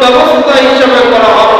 ব্যবস্থা হিসেবে করা হবে।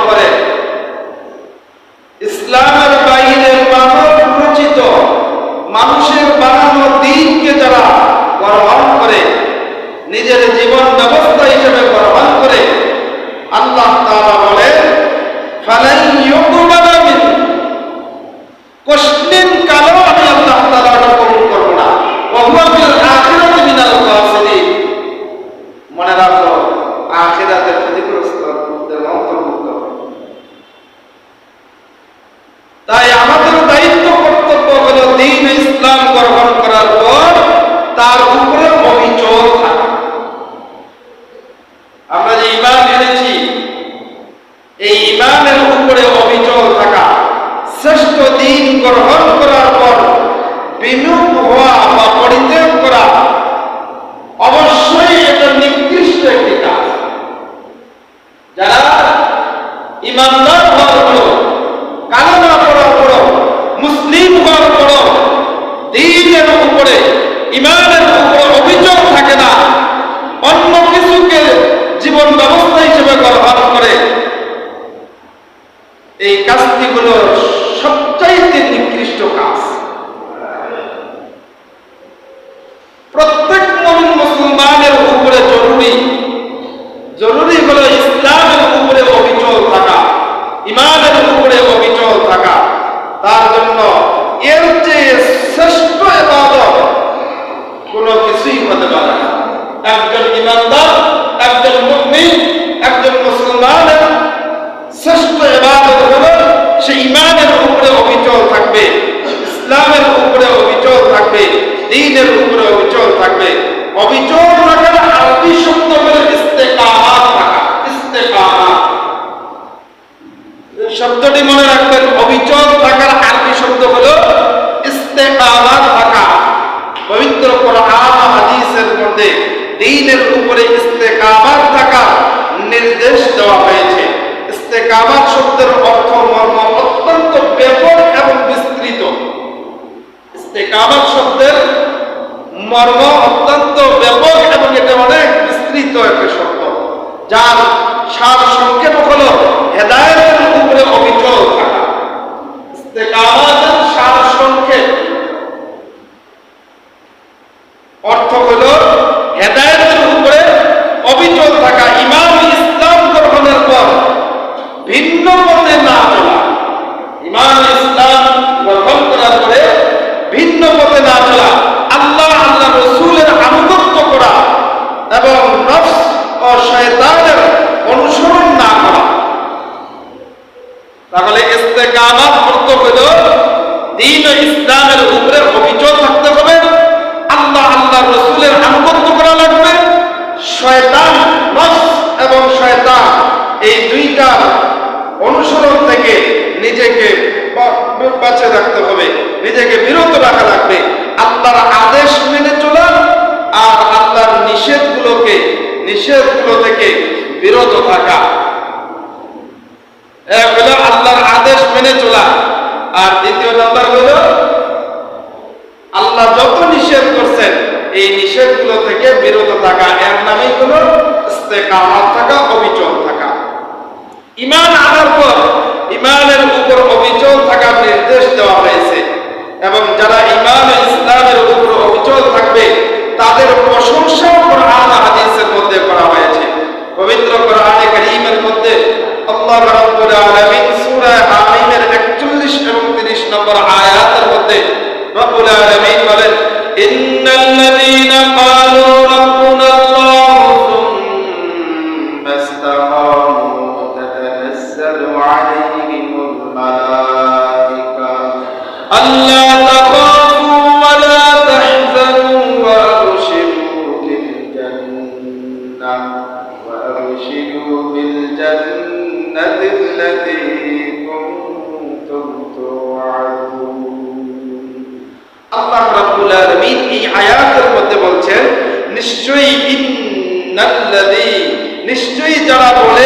কাবাত শব্দের অর্থ মর্ম অত্যন্ত ব্যাপক এবং বিস্তৃত। কাবাত শব্দের মর্ম অত্যন্ত ব্যাপক এবং এটা অনেক বিস্তৃত একটা শব্দ, যার সার সংক্ষেপ হল হেদায়তের উপরে অবিচল থাকা। কাবাতের সার সংক্ষেপ অর্থ হল তরিকার অনুসরণ থেকে নিজেকে বাঁচে রাখতে হবে, নিজেকে বিরত রাখা লাগবে। আল্লাহর আদেশ মেনে চলা আর আল্লাহর নিষেধগুলোকে, নিষেধগুলো থেকে বিরত থাকা। এক হলো আল্লাহর আদেশ মেনে চলা, আর দ্বিতীয় নাম্বার হলো আল্লাহ যত নিষেধ করছেন, এই নিষেধগুলো থেকে বিরত থাকা। এর নামই হলো থাকা, অবিচল থাকা। ইমান আনার পর ইমানের উপর অবিচল থাকার নির্দেশ দেওয়া হয়েছে। এবং যারা ইমান ইসলামের উপর অবিচল থাকবে, তাদের প্রশংসা কোরআন হাদিসের মধ্যে করা হয়েছে। পবিত্র কোরআনে কারীমের মধ্যে আল্লাহ রাব্বুল আলামিন সূরা আমিনের 41 এবং 30 নম্বর আয়াতের মধ্যে রব্বুল আলামিন বলেন ইন্নাল্লাযীনা নিশ্চয়ই যারা বলে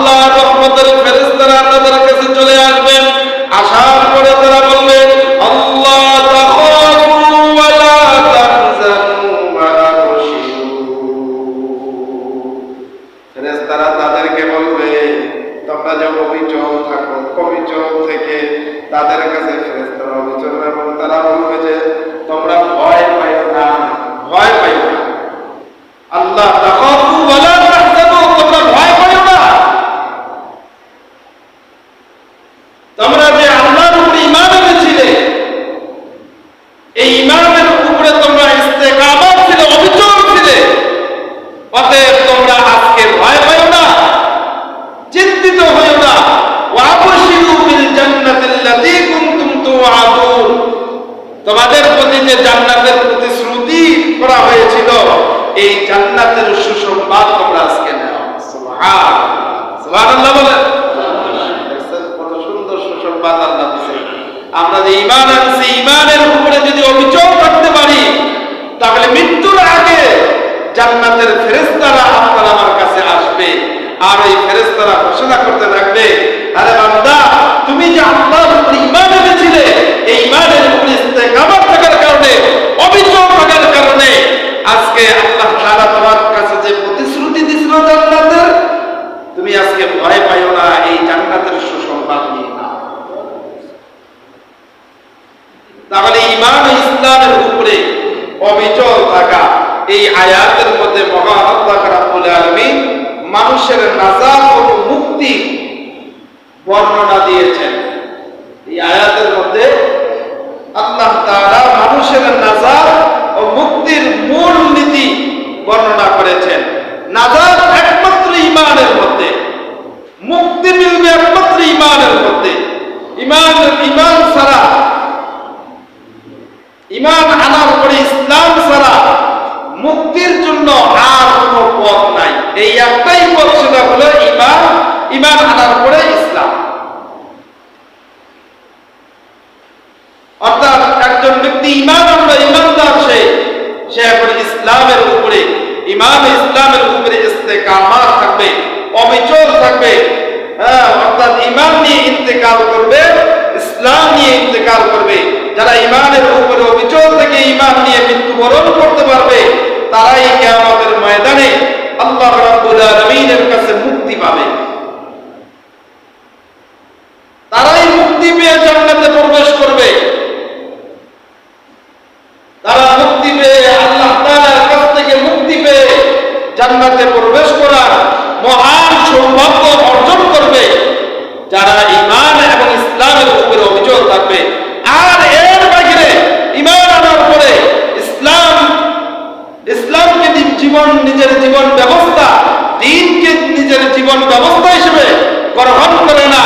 আল্লাহ রহমতের ফেরেশতারা তাদের সুবহানাল্লাহ আমরা কাছে আসবে। আর এই ফেরেশতারা ঘোষণা করতে থাকবে, আরে বান্দা, তুমি যে আল্লাহর উপর এনেছিলে এই ঈমানের উপর ইস্তেকামত থাকার কারণে অবিচল থাকার কারণে আজকে আল্লাহ তাআলা তোমার কাছে যে প্রতিশ্রুতি দিছিল জান্নাতের তুমি আজকে ভয় পাইও না এই জান্নাতের সুসংবাদ নিয়ে না তাহলে ইমান ও ইসলামের উপরে অবিচল থাকা এই আয়াতের মধ্যে মহান আল্লাহ রাব্বুল আলামিন মানুষের নাজাত ও মুক্তি বর্ণনা দিয়েছেন এই আয়াতের মধ্যে আল্লাহ তাআলা মানুষের নাজাত ও মুক্তির মূল নীতি বর্ণনা করেছেন নাজাত একমাত্র ইমানের মধ্যে মুক্তি মিলবে একমাত্র ইমানের মধ্যে ইমান ইমান ছাড়া ইমান আনার পরে ইসলাম ছাড়া মুক্তির জন্য আর কোনো পথ নাই। এই একটাই পথ সেটা হলো ইমান ইমান আনার পরে ইসলাম। অর্থাৎ একজন ব্যক্তি ইমান আমরা ইমানদার, সে সে এখন ইসলামের উপরে ইমান ইসলামের উপরে ইস্তেকামাত থাকবে, অবিচল থাকবে। হ্যাঁ অর্থাৎ ইমান নিয়ে ইন্তেকাল করবে, ইসলাম নিয়ে ইন্তেকাল করবে। যারা ইমানের উপরে অবিচল থেকে ইমান নিয়ে মৃত্যুবরণ করতে পারবে তারাই কিয়ামতের ময়দানে আল্লাহ রাব্বুল আলামিনের কাছে মুক্তি পাবে তারাই মুক্তি পেয়ে জান্নাতে প্রবেশ করবে তারা মুক্তি পেয়ে আল্লাহ তাআলার কাছ থেকে মুক্তি পেয়ে জান্নাতে প্রবেশ করার মহান সৌভাগ্য অর্জন করবে যারা ইমান এবং ইসলামের উপরে অভিযোগ থাকবে আর এর বাইরে ইমান আনার পরে ইসলাম ইসলামকে নি- জীবন নিজের জীবন ব্যবস্থা দিনকে নিজের জীবন ব্যবস্থা হিসেবে গ্রহণ করে না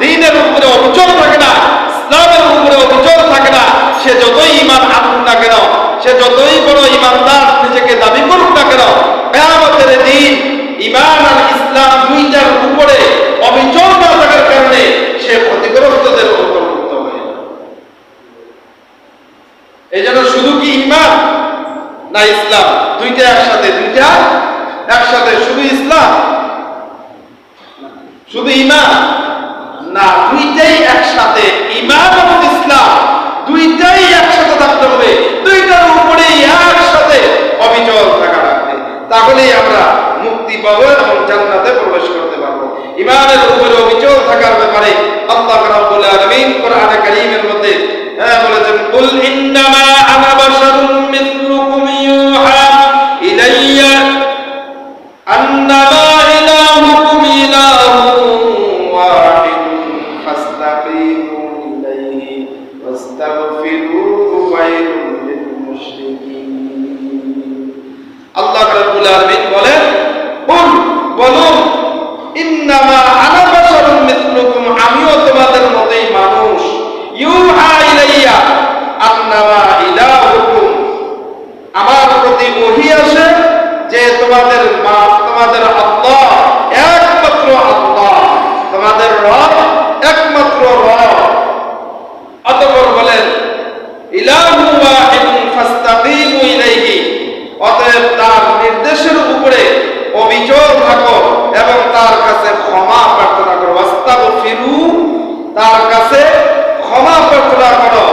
দিনের উপরে অবিচল থাকে না ইসলামের উপরে অবিচল থাকে না সে যতই ইমান আনুক না কেন সে যতই বড় ইমানদার নিজেকে দাবি করুক না কেন কেয়ামতের দিন ইমান আর ইসলাম দুইটার উপরে অবিচল না থাকার কারণে সে ক্ষতিগ্রস্তদের অন্তর্ভুক্ত হয়ে যায়। এই জন্য শুধু কি ইমান না ইসলাম দুইটা একসাথে দুইটা একসাথে শুধু ইসলাম শুধু ইমান না দুইটাই একসাথে ইমান এবং ইসলাম দুইটাই একসাথে থাকতে হবে দুইটার উপরে একসাথে অবিচল থাকা লাগবে তাহলেই আমরা মুক্তি পাবো এবং জান্নাতে প্রবেশ করতে পারব ইমানের উপরে অবিচল থাকার ব্যাপারে আল্লাহ রাব্বুল আলামিন কোরআনে কারীমের মধ্যে হ্যাঁ বলেছেন, কুল ইন্নামা তোমাদের আল্লাহ একমাত্র আল্লাহ। তোমাদের রব একমাত্র রব। অতঃপর বলেন, ইলাহু ওয়াহিদুন ফাস্তাকিমু ইলাইহি। অতএব তার নির্দেশের উপরে অবিচল থাকো এবং তার কাছে ক্ষমা প্রার্থনা করো। ওয়াস্তাগফিরু, তার কাছে ক্ষমা প্রার্থনা করো।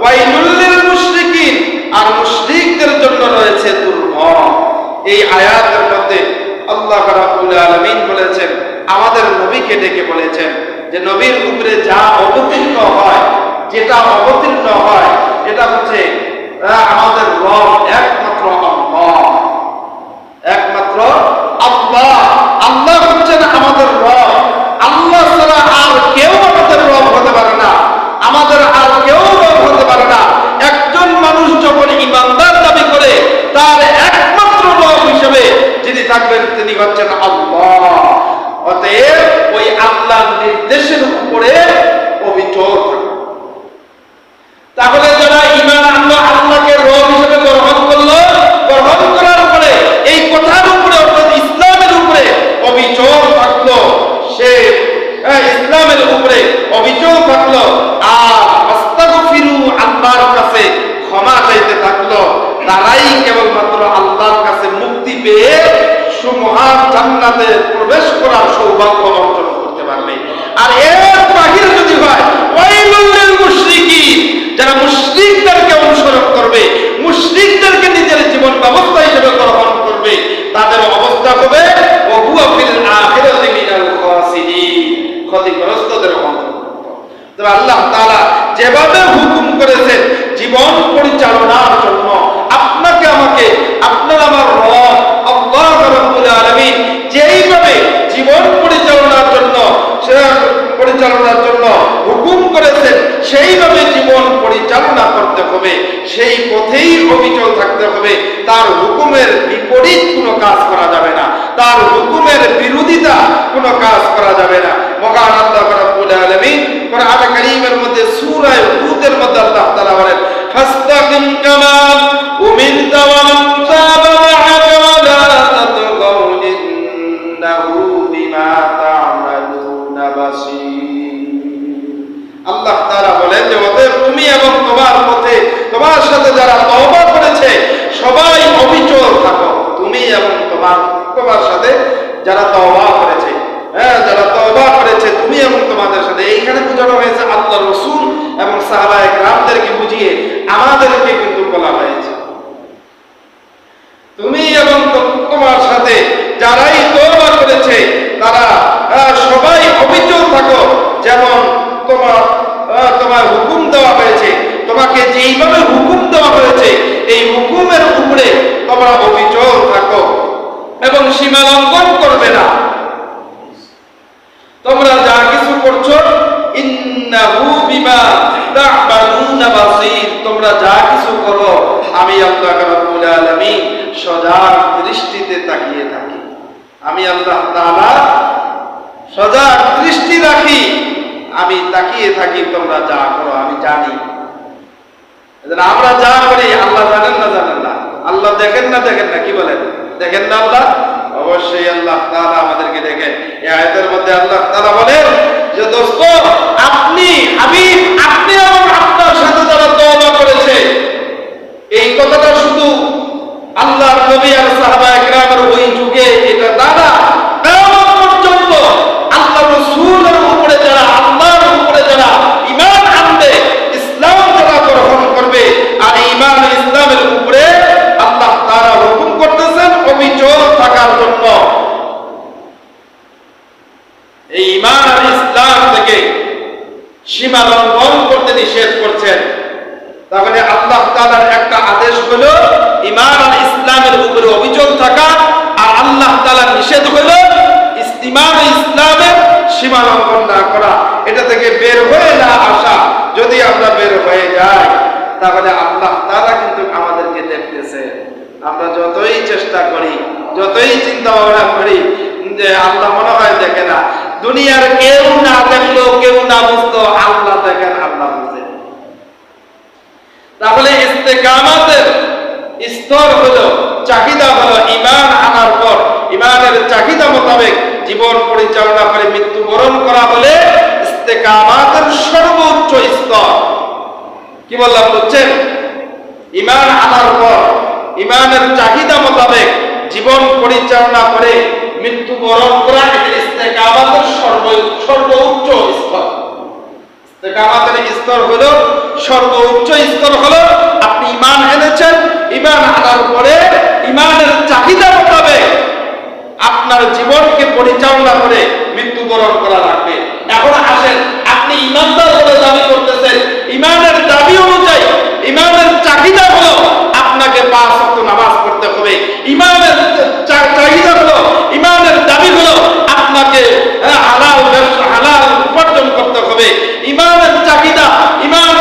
ওয়াইলুল লিল মুশরিকিন, আর মুশরিকদের জন্য রয়েছে দুর্ভোগ এই আয়াতের মধ্যে আল্লাহ রাব্বুল আলামিন বলেছেন, আমাদের নবীকে ডেকে বলেছেন যে নবীর উপরে যা অবতীর্ণ হয়, যেটা অবতীর্ণ হয় এটা হচ্ছে আমাদের রব একমাত্র আল্লাহ একমাত্র আল্লাহ আল্লাহ হচ্ছেন আমাদের রব আল্লাহ ছাড়া আর কেউ আমাদের রব হতে পারে না আমাদের আর কেউ রব হতে পারে না একজন মানুষ যখন ইমানদার দাবি করে তার একমাত্র রব হিসেবে যিনি থাকবেন তিনি হচ্ছেন আল্লাহ অতএব ওই আল্লাহর নির্দেশের উপরে অবিচল থাকবে তাহলে যারা ইমান আনলো আল্লাহকে রব হিসেবে গ্রহণ করল গ্রহণ করার পরে এই কথার উপরে অর্থাৎ ইসলামের উপরে অবিচল থাকল সে হ্যাঁ, ইসলামের উপরে অবিচল থাকল আর আস্তাগফিরু আল্লাহর কাছে ক্ষমা চাইতে থাকল তারাই কেবলমাত্র আল্লাহর কাছে মুক্তি পেয়ে সুমহান জান্নাতে প্রবেশ করার সৌভাগ্য অর্জন করতে পারবে। আর এর বাহিরে যদি হয় ওয়াইলুল লিল মুশরিকিন, যারা মুশরিকদেরকে অনুসরণ করবে, মুশরিকদেরকে নিজের জীবন ব্যবস্থা হিসেবে গ্রহণ করবে, তাদের অবস্থা হবে ক্ষতিগ্রস্তদের অন্তর্ভুক্ত। আল্লাহ তাআলা যেভাবে হুকুম করেছেন, জীবন পরিচালনার জন্য আপনাকে আমাকে আপনার আমার রব আল্লাহ রাব্বুল আলামিন যেইভাবে জীবন পরিচালনার জন্য সে পরিচালনার জন্য হুকুম করেছেন সেইভাবে জীবন পরিচালনা করতে হবে, সেই পথেই অবিচল থাকতে হবে। তার হুকুমের বিপরীত কোনো কাজ করা যাবে না। তার হুকুমের বিরোধিতা কোনো কাজ করা যাবে না। মহান আল্লাহ রাব্বুল আলামিন কোরআন কারীমের মধ্যে সূরা হুদের মধ্যে আল্লাহ তাআলা বলেন, ফাস্তাকিম কামা উমিরতা বলেন যে, অতএব তুমি এবং তোমার পথে তোমার সাথে যারা তওবা করেছে, সবাই অবিচল থাকো। তুমি এবং তোমার তোমার সাথে যারা তওবা করেছে হ্যাঁ যারা তওবা করেছে, তুমি এবং তোমাদের সাথে। এইখানে বোঝানো হয়েছে আল্লাহ রসুল এবং সাহাবায়ে গ্রামদেরকে বুঝিয়ে আমাদেরকে কিন্তু বলা হয়েছে। তুমি এবং তোমার সাথে যারাই তওবা করেছে, তারা সবাই অবিচল থাকো। যেমন তোমার তোমার হুকুম দেওয়া হয়েছে। তোমাকে যেইভাবে হুকুম দেওয়া হয়েছে, এই হুকুমের উপরে তোমরা অবিচল থাকো এবং সীমা লঙ্ঘন করবে না। তোমরা যা কিছু করছ তোমরা যা কিছু করো, আমি আল্লাহ সজাগ দৃষ্টিতে তাকিয়ে থাকি। আমি আল্লাহ সজাগ দৃষ্টি রাখি। আমি তাকিয়ে থাকি, তোমরা যা করো, আমি জানি। আমরা যা করি, আল্লাহ জানেন না জানেন না। আল্লাহ দেখেন না দেখেন না, কি বলেন? দেখেন না আল্লাহ? অবশ্যই আল্লাহ তারা আমাদেরকে দেখেন। এই আয়তের মধ্যে আল্লাহ তারা বলেন যে, দোস্ত, আপনি আমি আপনি এবং আপনার সাথে যারা তওবা করেছে এই কথাটা শুধু আল্লাহর নবী আর সাহাবা একরামের ওই যুগে এটা তা না কিয়ামত পর্যন্ত আল্লাহ রাসূলের উপরে যারা আল্লাহর উপরে যারা ঈমান আনবে ইসলাম যারা গ্রহণ করবে আর ঈমান আর ইসলামের উপরে আল্লাহ তাআলা হুকুম করতেছেন অবিচল থাকার জন্য এই ঈমান আর ইসলাম থেকে সীমা লঙ্ঘন করতে নিষেধ করছেন তাহলে আল্লাহ তাআলার একটা আদেশ হলো ঈমান আর ইসলামের উপরে অবিচল থাকা আর আল্লাহ তাআলার নিষেধ হলো ইস- ঈমান ও ইসলামের সীমা লঙ্ঘন না করা এটা থেকে বের হয়ে না আসা যদি আমরা বের হয়ে যাই তাহলে আল্লাহ তাআলা কিন্তু আমাদেরকে দেখতেছে। আমরা যতই চেষ্টা করি, যতই চিন্তা ভাবনা করি, যে আল্লাহ মনে হয় দেখে না, দুনিয়ার কেউ না দেখল কেউ না বুঝতো আল্লাহ দেখেন, আল্লাহ বুঝেন তাহলে ইস্তেকামাতের স্তর হলো চাহিদা হলো ইমান আনার পর। ইমানের চাহিদা মোতাবেক জীবন পরিচালনা করে মৃত্যুবরণ করা হলে ইস্তেকামাতের সর্বোচ্চ স্তর। কি বললাম বুঝছেন ইমান আনার পর, ইমানের চাহিদা মোতাবেক জীবন পরিচালনা করে মৃত্যুবরণ করা ইস্তেকামাতের সর্ব সর্বোচ্চ স্তর। ইস্তেকামাতের স্তর স্তর আপনি ইমান এনেছেন, ইমান আনার পরে ইমানের চাহিদা মোতাবেক আপনার জীবনকে পরিচালনা করে মৃত্যুবরণ করা লাগবে। এখন আসেন, আপনি ইমানদার বলে দাবি করতেছেন, ইমানের দাবি অনুযায়ী ইমানের চাহিদা হলো আপনাকে পাঁচ ওয়াক্ত নামাজ ইমানের চাহিদা হলো ইমানের দাবি হলো আপনাকে হ্যাঁ, হালাল হালাল উপার্জন করতে হবে। ইমানের চাহিদা ইমান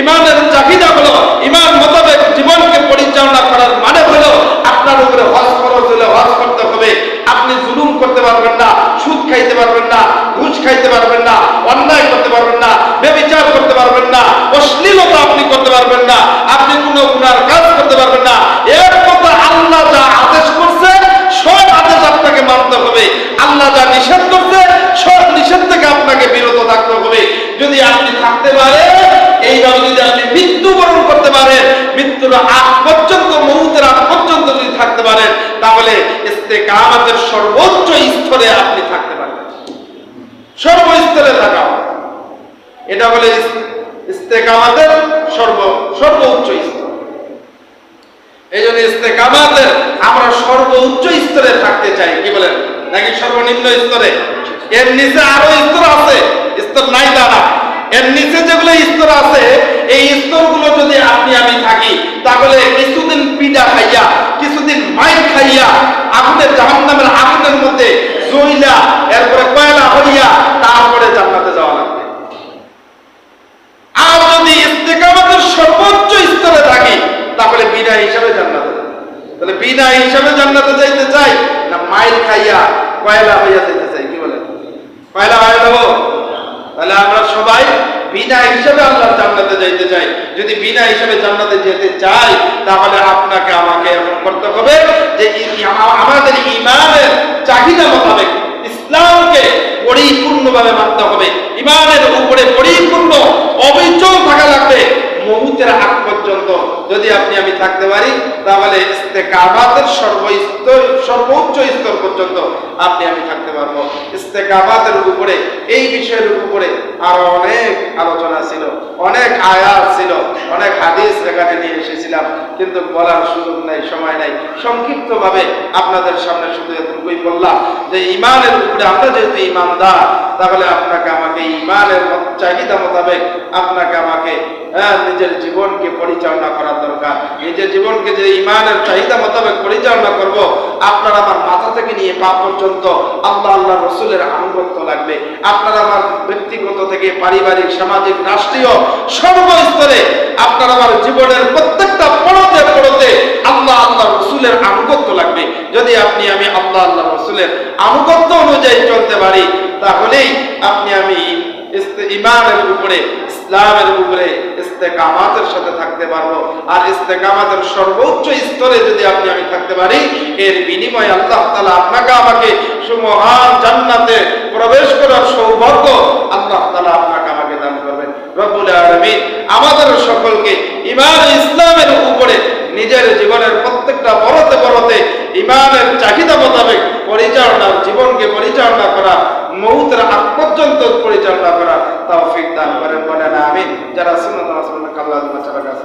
ইমামের চাহিদা হলো ইমান মোতাবেক জীবনকে পরিচালনা করার মানে হলো আপনার উপরে হজ খরচ হলে হজ করতে হবে আপনি জুলুম করতে পারবেন না সুদ খাইতে পারবেন না ঘুষ খাইতে পারবেন না অন্যায় করতে পারবেন না বেবিচার করতে পারবেন না অশ্লীলতা আপনি করতে পারবেন না আপনি কোনো গুনার কাজ করতে পারবেন না এর কথা আল্লাহ যা আদেশ করছে সব আদেশ আপনাকে মানতে হবে আল্লাহ যা নিষেধ করছে সব নিষেধ থেকে আপনাকে বিরত থাকতে হবে যদি আপনি থাকতে পারেন এইভাবে যদি আপনি মৃত্যুবরণ করতে পারেন মৃত্যুর আগ পর্যন্ত মুহূর্তের আগ পর্যন্ত যদি থাকতে পারেন, তাহলে ইস্তেকামাতের সর্বোচ্চ স্তরে আপনি থাকতে পারবেন। সর্বস্তরে থাকা। এটা বলে ইস্তেকামাতের সর্ব, সর্বোচ্চ স্তর। এই জন্য ইস্তেকামাতের আমরা সর্বোচ্চ স্তরে থাকতে চাই। কি বলেন? নাকি সর্বনিম্ন স্তরে? এর নিচে আরও স্তর আছে, স্তর নাই তা এর নিচে যেগুলো স্তর আছে এই স্তরগুলো যদি আপনি আমি থাকি, তাহলে কিছুদিন পিডা খাইয়া, কিছুদিন মাইর খাইয়া, আগুনের জাহান্নামের আগুনের মধ্যে জইলা এরপরে কয়লা হইয়া তারপরে জান্নাতে যাওয়া লাগবে। আর যদি ইস্তেকামতের সর্বোচ্চ স্তরে থাকি, তাহলে বিনা হিসাবে জান্নাতে তাহলে বিনা হিসাবে জান্নাতে যাইতে চাই না মাইল খাইয়া, কয়লা হইয়া যেতে চাই, কি বলেন? কয়লা হয়ে যাব? তাহলে আমরা বিনা হিসাবে আল্লাহ জান্নাতে যাইতে চাই। যদি বিনা হিসাবে জান্নাতে যেতে চাই, তাহলে আপনাকে আমাকে এমন করতে হবে যে আমাদের ইমানের চাহিদা মোতাবেক ইসলামকে পরিপূর্ণভাবে মানতে হবে। ইমানের উপরে পরিপূর্ণ অবিচল থাকা লাগবে। মহুতের আগ পর্যন্ত যদি আপনি আমি থাকতে পারি তাহলে ইস্তেকামাতের সর্বস্তর সর্বোচ্চ স্তর পর্যন্ত আপনি আমি থাকতে পারব। ইস্তেকামাতের উপরে এই বিষয়ের উপরে আরও অনেক আলোচনা ছিল অনেক আয়াত ছিল অনেক হাদিস এখানে নিয়ে এসেছিলাম কিন্তু বলার সুযোগ নাই সময় নাই। সংক্ষিপ্ত ভাবে আপনাদের সামনে শুধু এতটুকুই বললাম যে ইমানের উপরে আমরা যেহেতু ইমানদার তাহলে আপনাকে আমাকে ইমানের চাহিদা মোতাবেক আপনাকে আমাকে হ্যাঁ, নিজের জীবনকে পরিচালনা করার দরকার। নিজের জীবনকে যে ইমানের চাহিদা মোতাবেক পরিচালনা করব, আপনার আমার মাথা থেকে নিয়ে পা পর্যন্ত আল্লাহ আল্লাহ রসুলের আনুগত্য লাগবে। আপনার আমার ব্যক্তিগত থেকে পারিবারিক, সামাজিক, রাষ্ট্রীয় সর্বস্তরে আপনার আমার জীবনের প্রত্যেকটা পড়তে পড়তে আল্লাহ আল্লাহ রসুলের আনুগত্য লাগবে। যদি আপনি আমি আল্লাহ আল্লাহ রসুলের আনুগত্য অনুযায়ী চলতে পারি, তাহলেই আপনি আমি ইমানের উপরে ইসলামের উপরে ইস্তেকামাতের সাথে থাকতে পারব। আর ইস্তেকামাতের সর্বোচ্চ স্তরে যদি আপনি আমি থাকতে পারি, এর বিনিময়ে আল্লাহ তাআলা আপনাকে আমাকে সুমহান জান্নাতে প্রবেশ করার সৌভাগ্য আল্লাহ তাআলা আপনাকে আমাকে দান করবেন। রব্বুল আলামিন আমাদের সকলকে ইমান ইসলামের উপরে নিজের জীবনের প্রত্যেকটা বড়তে বড়তে ইমানের চাহিদা মোতাবেক পরিচালনা জীবনকে পরিচালনা করা মৌতের আগ পর্যন্ত পরিচালনা করা তৌফিক দান করেন, বলেন আমিন। যারা সুন্নাত কাল্লাহ চারা গাছ